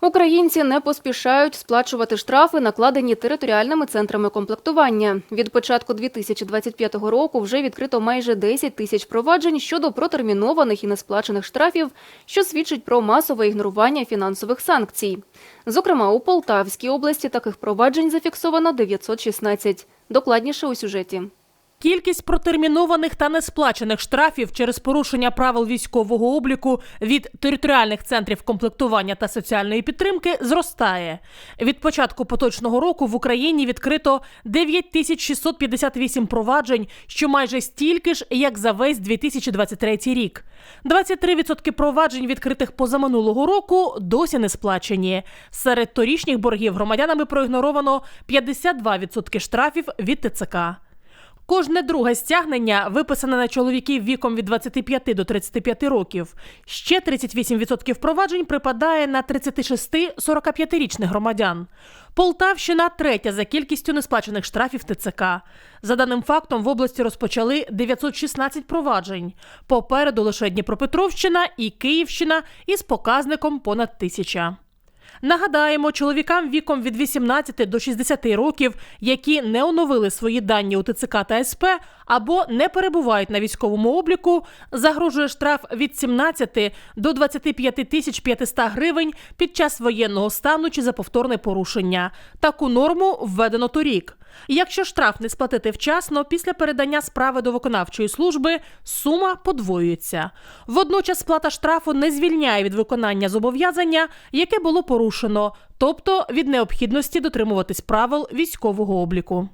Українці не поспішають сплачувати штрафи, накладені територіальними центрами комплектування. Від початку 2025 року вже відкрито майже 10 тисяч проваджень щодо протермінованих і несплачених штрафів, що свідчить про масове ігнорування фінансових санкцій. Зокрема, у Полтавській області таких проваджень зафіксовано 916. Докладніше у сюжеті. Кількість протермінованих та несплачених штрафів через порушення правил військового обліку від територіальних центрів комплектування та соціальної підтримки зростає. Від початку поточного року в Україні відкрито 9658 проваджень, що майже стільки ж, як за весь 2023 рік. 23% проваджень, відкритих позаминулого року, досі не сплачені. Серед торічніх боргів громадянами проігноровано 52% штрафів від ТЦК. Кожне друге стягнення виписане на чоловіків віком від 25 до 35 років. Ще 38% проваджень припадає на 36-45-річних громадян. Полтавщина третя за кількістю несплачених штрафів ТЦК. За даним фактом, в області розпочали 916 проваджень. Попереду лише Дніпропетровщина і Київщина із показником понад тисяча. Нагадаємо, чоловікам віком від 18 до 60 років, які не оновили свої дані у ТЦК та СП або не перебувають на військовому обліку, загрожує штраф від 17 до 25 тисяч 500 гривень під час воєнного стану чи за повторне порушення. Таку норму введено торік. Якщо штраф не сплатити вчасно, після передання справи до виконавчої служби сума подвоюється. Водночас сплата штрафу не звільняє від виконання зобов'язання, яке було порушено, тобто від необхідності дотримуватись правил військового обліку.